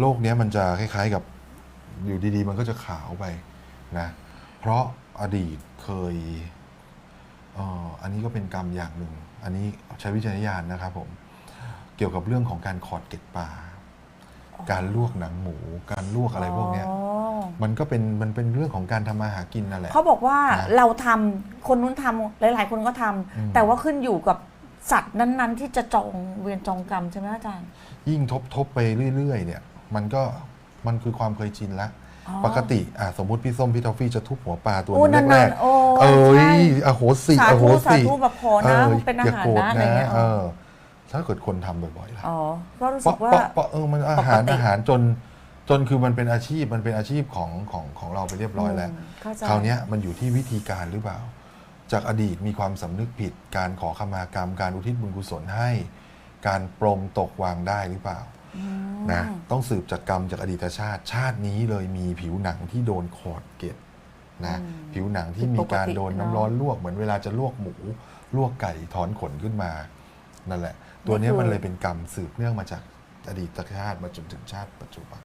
โลกเนี้ยมันจะคล้ายๆกับอยู่ดีๆ มันก็จะขาวไปนะเพราะอดีตเคยเอ่ออันนี้ก็เป็นกรรมอย่างหนึ่ง อันนี้ใช้วิจารณญาณนะครับผม เกี่ยวกับเรื่องของการขอดเกล็ดปลา การลวกหนังหมู การลวกอะไรพวกเนี้ยอ๋อมันก็เป็นมันเป็นเรื่องของการทำมาหากินนั่นแหละเขาบอกว่านะเราทำคนนู้นทำหลาย ๆ คนก็ทำอืมแต่ว่าขึ้นอยู่กับสัตว์นั้น ๆ ที่จะจองเวรจองกรรมใช่ไหมอาจารย์ ยิ่งทบทบไปเรื่อย ๆ เนี่ย มันก็มันคือความเคยชินละอ๋อปกติอะสมมุติพี่ส้มพี่ทอฟฟี่จะทุบหัวปลาตัวโอ้นึงนาแรนกๆโอ้ๆเอ้ใช่ยอโหสิสาอโหธุสาสิธุแบบขอนะเป็นอาอย่หารโกรธนะอะไรเงี้ยเออถ้าเกิดคนทำบ่อยๆล่ะอ๋อก็รู้เปสึาะกว่าเปาะเปาะเออมันอาหารปกติอาหารจนจนคือมันเป็นอาชีพมันเป็นอาชีพของของของเราไปเรียบร้อยแล้วมเข้าใจคราวเนี้ยมันอยู่ที่วิธีการหรือเปล่า จากอดีตมีความสำนึกผิด การขอขมากรรม การอุทิศบุญกุศลให้ การปรงตกวางได้หรือเปล่าอืม นะต้องสืบจากกรรมจากอดีตชาติ ชาตินี้เลยมีผิวหนังที่โดนขอดเกล็ดนะผิวหนังที่มีการโดนน้ำร้อนลวกเหมือนเวลาจะลวกหมูลวกไก่ถอนขนขึ้นมานั่นแหละ ตัวเนี้ยมันเลยเป็นกรรมสืบเนื่องมาจากอดีตชาติมาจนถึงชาติปัจจุบัน